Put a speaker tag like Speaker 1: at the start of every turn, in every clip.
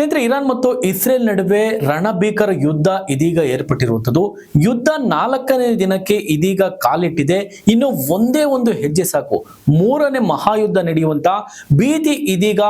Speaker 1: ಸ್ನೇಹಿತರೆ, ಇರಾನ್ ಮತ್ತು ಇಸ್ರೇಲ್ ನಡುವೆ ರಣಭೀಕರ ಯುದ್ಧ ಇದೀಗ ಏರ್ಪಟ್ಟಿರುವಂಥದ್ದು. ಯುದ್ಧ ನಾಲ್ಕನೇ ದಿನಕ್ಕೆ ಇದೀಗ ಕಾಲಿಟ್ಟಿದೆ. ಇನ್ನು ಒಂದೇ ಒಂದು ಹೆಜ್ಜೆ ಸಾಕು. ಮೂರನೇ ಮಹಾಯುದ್ಧ ನಡೆಯುವಂತ ಭೀತಿ ಇದೀಗ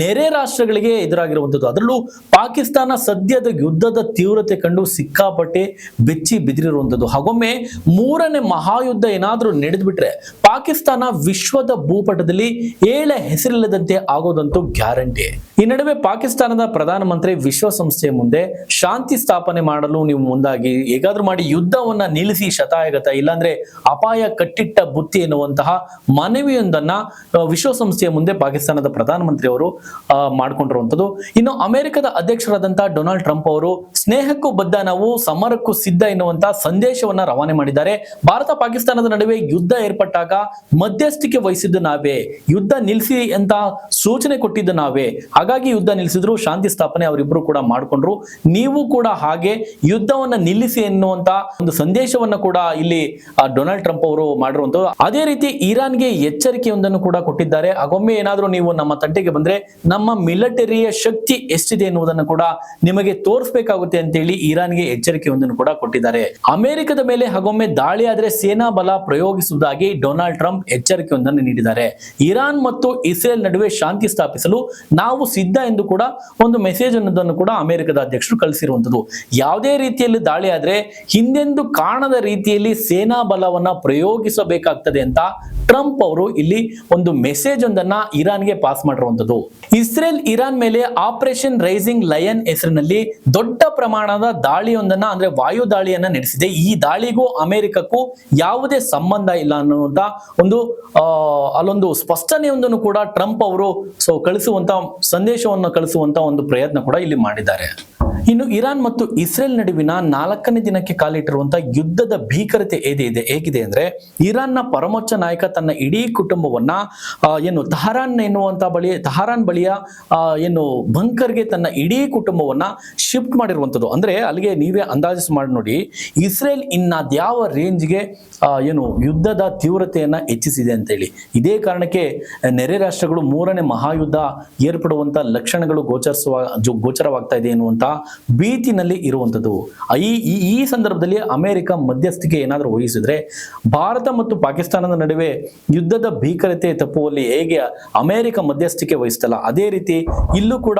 Speaker 1: ನೆರೆ ರಾಷ್ಟ್ರಗಳಿಗೆ ಎದುರಾಗಿರುವಂಥದ್ದು. ಅದರಲ್ಲೂ ಪಾಕಿಸ್ತಾನ ಸದ್ಯದ ಯುದ್ಧದ ತೀವ್ರತೆ ಕಂಡು ಸಿಕ್ಕಾಪಟ್ಟೆ ಬೆಚ್ಚಿ ಬಿದಿರಿರುವಂಥದ್ದು ಹಾಗೊಮ್ಮೆ ಮೂರನೇ ಮಹಾಯುದ್ಧ ಏನಾದರೂ ನಡೆದ್ಬಿಟ್ರೆ ಪಾಕಿಸ್ತಾನ ವಿಶ್ವದ ಭೂಪಟದಲ್ಲಿ ಏಳೆ ಹೆಸರಿಲ್ಲದಂತೆ ಆಗೋದಂತೂ ಗ್ಯಾರಂಟಿ. ಈ ನಡುವೆ ಪಾಕಿಸ್ತಾನದ ಪ್ರಧಾನಮಂತ್ರಿ ವಿಶ್ವಸಂಸ್ಥೆಯ ಮುಂದೆ ಶಾಂತಿ ಸ್ಥಾಪನೆ ಮಾಡಲು ನೀವು ಮುಂದಾಗಿ ಹೇಗಾದ್ರೂ ಮಾಡಿ ಯುದ್ಧವನ್ನ ನಿಲ್ಲಿಸಿ ಶತಾಯಗತ, ಇಲ್ಲಾಂದ್ರೆ ಅಪಾಯ ಕಟ್ಟಿಟ್ಟ ಬುತ್ತಿ ಎನ್ನುವಂತಹ ಮನವಿಯೊಂದನ್ನ ವಿಶ್ವಸಂಸ್ಥೆಯ ಮುಂದೆ ಪಾಕಿಸ್ತಾನದ ಪ್ರಧಾನಮಂತ್ರಿ ಅವರು ಮಾಡ್ಕೊಂಡಿರುವಂತದ್ದು ಇನ್ನು ಅಮೆರಿಕದ ಅಧ್ಯಕ್ಷರಾದಂತಹ ಡೊನಾಲ್ಡ್ ಟ್ರಂಪ್ ಅವರು, ಸ್ನೇಹಕ್ಕೂ ಬದ್ಧ ನಾವು, ಸಮರಕ್ಕೂ ಸಿದ್ಧ ಎನ್ನುವಂತಹ ಸಂದೇಶವನ್ನ ರವಾನೆ ಮಾಡಿದ್ದಾರೆ. ಭಾರತ ಪಾಕಿಸ್ತಾನದ ನಡುವೆ ಯುದ್ಧ ಏರ್ಪಟ್ಟಾಗ ಮಧ್ಯಸ್ಥಿಕೆ ವಹಿಸಿದ್ದು ನಾವೇ, ಯುದ್ಧ ನಿಲ್ಲಿಸಿ ಅಂತ ಸೂಚನೆ ಕೊಟ್ಟಿದ್ದು ನಾವೇ. ಹಾಗಾಗಿ ಯುದ್ಧ ನಿಲ್ಲಿಸಿದ್ರು, ಶಾಂತಿ ಸ್ಥಾಪನೆ ಅವರಿಬ್ರು ಕೂಡ ಮಾಡ್ಕೊಂಡ್ರು. ನೀವು ಕೂಡ ಹಾಗೆ ಯುದ್ಧವನ್ನ ನಿಲ್ಲಿಸಿ ಎನ್ನುವಂತ ಒಂದು ಸಂದೇಶವನ್ನ ಕೂಡ ಇಲ್ಲಿ ಡೊನಾಲ್ಡ್ ಟ್ರಂಪ್ ಅವರು ಮಾಡಿರುವಂತದ್ದು ಅದೇ ರೀತಿ ಇರಾನ್ಗೆ ಎಚ್ಚರಿಕೆಯೊಂದನ್ನು ಕೂಡ ಕೊಟ್ಟಿದ್ದಾರೆ. ಹಾಗೊಮ್ಮೆ ಏನಾದರೂ ನೀವು ನಮ್ಮ ತಂಟೆಗೆ ಬಂದ್ರೆ ನಮ್ಮ ಮಿಲಿಟರಿಯ ಶಕ್ತಿ ಎಷ್ಟಿದೆ ಎನ್ನುವುದನ್ನು ಕೂಡ ನಿಮಗೆ ತೋರಿಸಬೇಕಾಗುತ್ತೆ ಅಂತೇಳಿ ಇರಾನ್ಗೆ ಎಚ್ಚರಿಕೆಯೊಂದನ್ನು ಕೂಡ ಕೊಟ್ಟಿದ್ದಾರೆ. ಅಮೆರಿಕದ ಮೇಲೆ ಹಾಗೊಮ್ಮೆ ದಾಳಿ ಆದ್ರೆ ಸೇನಾ ಬಲ ಪ್ರಯೋಗಿಸುವುದಾಗಿ ಡೊನಾಲ್ಡ್ ಟ್ರಂಪ್ ಎಚ್ಚರಿಕೆಯೊಂದನ್ನು ನೀಡಿದ್ದಾರೆ. ಇರಾನ್ ಮತ್ತು ಇಸ್ರೇಲ್ ನಡುವೆ ಶಾಂತಿ ಸ್ಥಾಪಿಸಲು ನಾವು ಸಿದ್ಧ ಎಂದು ಕೂಡ ಮೆಸೇಜ್ ಅನ್ನೋದನ್ನು ಕೂಡ ಅಮೆರಿಕದ ಅಧ್ಯಕ್ಷರು ಕಳಿಸಿರುವಂತದ್ದು ಯಾವುದೇ ರೀತಿಯಲ್ಲಿ ದಾಳಿ ಆದ್ರೆ ಹಿಂದೆಂದು ಕಾಣದ ರೀತಿಯಲ್ಲಿ ಸೇನಾ ಬಲವನ್ನ ಪ್ರಯೋಗಿಸಬೇಕಾಗ್ತದೆ ಅಂತ ಟ್ರಂಪ್ ಅವರು ಇಲ್ಲಿ ಒಂದು ಮೆಸೇಜ್ ಒಂದನ್ನ ಇರಾನ್ಗೆ ಪಾಸ್ ಮಾಡಿರುವಂತದ್ದು ಇಸ್ರೇಲ್ ಇರಾನ್ ಮೇಲೆ ಆಪರೇಷನ್ ರೈಸಿಂಗ್ ಲಯನ್ ಹೆಸರಿನಲ್ಲಿ ದೊಡ್ಡ ಪ್ರಮಾಣದ ದಾಳಿಯೊಂದನ್ನ ಅಂದ್ರೆ ವಾಯು ದಾಳಿಯನ್ನ ನಡೆಸಿದೆ. ಈ ದಾಳಿಗೂ ಅಮೆರಿಕಕ್ಕೂ ಯಾವುದೇ ಸಂಬಂಧ ಇಲ್ಲ ಅನ್ನುವಂತ ಒಂದು ಅಲ್ಲೊಂದು ಸ್ಪಷ್ಟನೆಯೊಂದನ್ನು ಕೂಡ ಟ್ರಂಪ್ ಅವರು ಸೊ, ಕಳಿಸುವಂತ ಸಂದೇಶವನ್ನು ಕಳಿಸುವಂತ ಒಂದು ಪ್ರಯತ್ನ ಕೂಡ ಇಲ್ಲಿ ಮಾಡಿದ್ದಾರೆ. ಇನ್ನು ಇರಾನ್ ಮತ್ತು ಇಸ್ರೇಲ್ ನಡುವಿನ ನಾಲ್ಕನೇ ದಿನಕ್ಕೆ ಕಾಲಿಟ್ಟಿರುವಂತಹ ಯುದ್ಧದ ಭೀಕರತೆ ಇದೆ, ಹೇಗಿದೆ ಅಂದ್ರೆ ಇರಾನ್ನ ಪರಮೋಚ್ಚ ನಾಯಕ ತನ್ನ ಇಡೀ ಕುಟುಂಬವನ್ನ ಏನು ತಹರಾನ್ ಎನ್ನುವಂತ ಬಳಿ, ತಹರಾನ್ ಬಳಿಯ ಏನು ಬಂಕರ್ಗೆ ತನ್ನ ಇಡೀ ಕುಟುಂಬವನ್ನ ಶಿಫ್ಟ್ ಮಾಡಿರುವಂಥದ್ದು ಅಂದ್ರೆ ಅಲ್ಲಿಗೆ ನೀವೇ ಅಂದಾಜು ಮಾಡಿ ನೋಡಿ, ಇಸ್ರೇಲ್ ಇನ್ನಾದ್ಯಾವ ರೇಂಜ್ಗೆ ಏನು ಯುದ್ಧದ ತೀವ್ರತೆಯನ್ನ ಹೆಚ್ಚಿಸಿದೆ ಅಂತೇಳಿ ಇದೇ ಕಾರಣಕ್ಕೆ ನೆರೆ ರಾಷ್ಟ್ರಗಳು ಮೂರನೇ ಮಹಾಯುದ್ಧ ಏರ್ಪಡುವಂತ ಲಕ್ಷಣಗಳು ಗೋಚರಿಸುವ ಗೋಚರವಾಗ್ತಾ ಇದೆ ಎನ್ನುವಂತ ಭೀತಿನಲ್ಲಿ ಇರುವಂಥದ್ದು. ಈ, ಈ- ಸಂದರ್ಭದಲ್ಲಿ ಅಮೆರಿಕ ಮಧ್ಯಸ್ಥಿಕೆ ಏನಾದರೂ ವಹಿಸಿದ್ರೆ ಭಾರತ ಮತ್ತು ಪಾಕಿಸ್ತಾನದ ನಡುವೆ ಯುದ್ಧದ ಭೀಕರತೆ ತಪ್ಪುವಲ್ಲಿ ಹೇಗೆ ಅಮೆರಿಕ ಮಧ್ಯಸ್ಥಿಕೆ ವಹಿಸ್ತಲ್ಲ, ಅದೇ ರೀತಿ ಇಲ್ಲೂ ಕೂಡ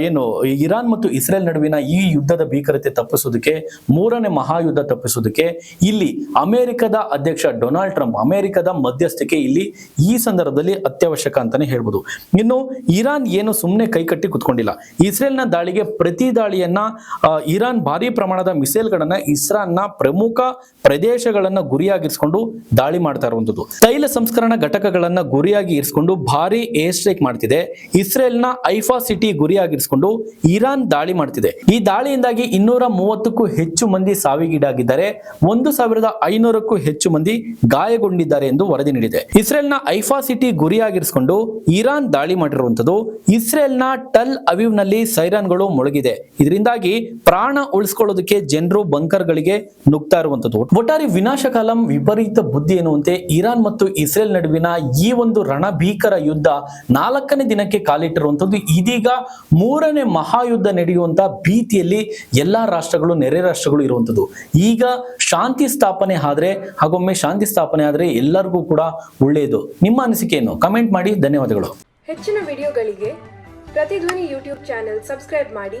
Speaker 1: ಏನು, ಇರಾನ್ ಮತ್ತು ಇಸ್ರೇಲ್ ನಡುವಿನ ಈ ಯುದ್ಧದ ಭೀಕರತೆ ತಪ್ಪಿಸೋದಕ್ಕೆ, ಮೂರನೇ ಮಹಾಯುದ್ಧ ತಪ್ಪಿಸೋದಕ್ಕೆ ಇಲ್ಲಿ ಅಮೆರಿಕದ ಅಧ್ಯಕ್ಷ ಡೊನಾಲ್ಡ್ ಟ್ರಂಪ್, ಅಮೆರಿಕದ ಮಧ್ಯಸ್ಥಿಕೆ ಇಲ್ಲಿ ಈ ಸಂದರ್ಭದಲ್ಲಿ ಅತ್ಯವಶ್ಯಕ ಅಂತಾನೆ ಹೇಳ್ಬೋದು. ಇನ್ನು ಇರಾನ್ ಏನು ಸುಮ್ಮನೆ ಕೈಕಟ್ಟಿ ಕುತ್ಕೊಂಡಿಲ್ಲ. ಇಸ್ರೇಲ್ನ ದಾಳಿಗೆ ಪ್ರತಿ ದಾಳಿಯನ್ನ ಇರಾನ್ ಭಾರಿ ಪ್ರಮಾಣದ ಮಿಸೈಲ್ಗಳನ್ನ ಇಸ್ರಾನ್ನ ಪ್ರಮುಖ ಪ್ರದೇಶಗಳನ್ನ ಗುರಿಯಾಗಿರಿಸಿಕೊಂಡು ದಾಳಿ ಮಾಡ್ತಾ ಇರುವಂತದ್ದು ತೈಲ ಸಂಸ್ಕರಣಾ ಘಟಕಗಳನ್ನ ಗುರಿಯಾಗಿ ಇರಿಸಿಕೊಂಡು ಭಾರಿ ಏರ್ ಸ್ಟ್ರೈಕ್ ಮಾಡ್ತಿದೆ. ಇಸ್ರೇಲ್ನ ಐಫಾ ಸಿಟಿ ಗುರಿಯಾಗಿರಿಸಿಕೊಂಡು ಇರಾನ್ ದಾಳಿ ಮಾಡ್ತಿದೆ. ಈ ದಾಳಿಯಿಂದಾಗಿ ಇನ್ನೂರ ಮೂವತ್ತಕ್ಕೂ ಹೆಚ್ಚು ಮಂದಿ ಸಾವಿಗೀಡಾಗಿದ್ದಾರೆ. ಒಂದು ಸಾವಿರದ ಐನೂರಕ್ಕೂ ಹೆಚ್ಚು ಮಂದಿ ಗಾಯಗೊಂಡಿದ್ದಾರೆ ಎಂದು ವರದಿ ನೀಡಿದೆ. ಇಸ್ರೇಲ್ನ ಐಫಾ ಸಿಟಿ ಗುರಿಯಾಗಿರಿಸಿಕೊಂಡು ಇರಾನ್ ದಾಳಿ ಮಾಡಿರುವಂತದ್ದು ಇಸ್ರೇಲ್ನ ಟಲ್ ಅವೀವ್ನಲ್ಲಿ ಸೈರನ್ಗಳು ಮುಳುಗಿದೆ. ಇದರಿಂದಾಗಿ ಪ್ರಾಣ ಉಳಿಸ್ಕೊಳ್ಳೋದಕ್ಕೆ ಜನರು ಬಂಕರ್ಗಳಿಗೆ ನುಗ್ತಾ ಇರುವಂತದ್ದು ಒಟ್ಟಾರೆ ವಿನಾಶಕಾಲಂ ವಿಪರೀತ ಬುದ್ಧಿ ಎನ್ನುವಂತೆ ಇರಾನ್ ಮತ್ತು ಇಸ್ರೇಲ್ ನಡುವಿನ ಈ ಒಂದು ರಣಭೀಕರ ಯುದ್ಧ ನಾಲ್ಕನೇ ದಿನಕ್ಕೆ ಕಾಲಿಟ್ಟಿರುವಂತದ್ದು ಇದೀಗ ಮೂರನೇ ಮಹಾಯುದ್ಧ ನಡೆಯುವಂತ ಭೀತಿಯಲ್ಲಿ ಎಲ್ಲಾ ರಾಷ್ಟ್ರಗಳು, ನೆರೆ ರಾಷ್ಟ್ರಗಳು ಇರುವಂತದ್ದು ಈಗ ಶಾಂತಿ ಸ್ಥಾಪನೆ ಆದ್ರೆ, ಹಾಗೊಮ್ಮೆ ಶಾಂತಿ ಸ್ಥಾಪನೆ ಆದ್ರೆ ಎಲ್ಲರಿಗೂ ಕೂಡ ಒಳ್ಳೆಯದು. ನಿಮ್ಮ ಅನಿಸಿಕೆಯನ್ನು ಕಮೆಂಟ್ ಮಾಡಿ. ಧನ್ಯವಾದಗಳು.
Speaker 2: ಹೆಚ್ಚಿನ ವಿಡಿಯೋಗಳಿಗೆ ಪ್ರತಿಧ್ವನಿ ಯೂಟ್ಯೂಬ್ ಚಾನೆಲ್ ಸಬ್ಸ್ಕ್ರೈಬ್ ಮಾಡಿ.